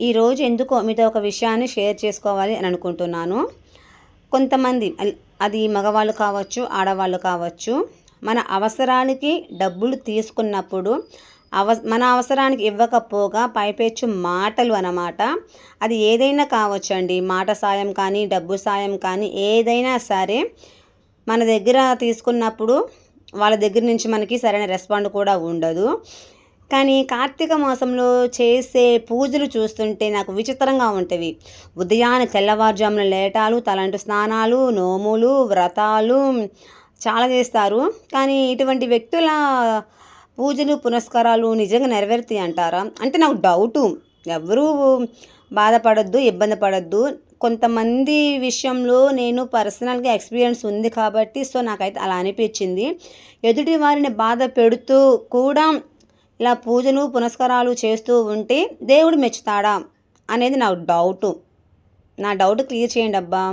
ఈరోజు ఎందుకో మీతో ఒక విషయాన్ని షేర్ చేసుకోవాలి అని అనుకుంటున్నాను. కొంతమంది అది మగవాళ్ళు కావచ్చు ఆడవాళ్ళు కావచ్చు మన అవసరానికి డబ్బులు తీసుకున్నప్పుడు అవ మన అవసరానికి ఇవ్వకపోగా పైపేచ్చు మాటలు అన్నమాట. అది ఏదైనా కావచ్చండి. మాట సాయం కానీ డబ్బు సాయం కానీ ఏదైనా సరే మన దగ్గర తీసుకున్నప్పుడు వాళ్ళ దగ్గర నుంచి మనకి సరైన రెస్పాండ్ కూడా ఉండదు. కానీ కార్తీక మాసంలో చేసే పూజలు చూస్తుంటే నాకు విచిత్రంగా ఉంటవి. ఉదయాన్నే తెల్లవారుజామున లేటాలు తలంటు స్నానాలు నోములు వ్రతాలు చాలా చేస్తారు. కానీ ఇటువంటి వ్యక్తుల పూజలు పునస్కారాలు నిజంగా నెరవేరుతాయి అంటారా? అంటే నాకు డౌటు. ఎవరూ బాధపడద్దు ఇబ్బంది పడద్దు. కొంతమంది విషయంలో నేను పర్సనల్గా ఎక్స్పీరియన్స్ ఉంది కాబట్టి సో నాకైతే అలా అనిపించింది. ఎదుటి వారిని బాధ పెడుతూ కూడా ఇలా పూజలు పునస్కారాలు చేస్తూ ఉంటే దేవుడు మెచ్చుతాడా అనేది నా డౌటు నా డౌట్ క్లియర్ చేయండి అబ్బా.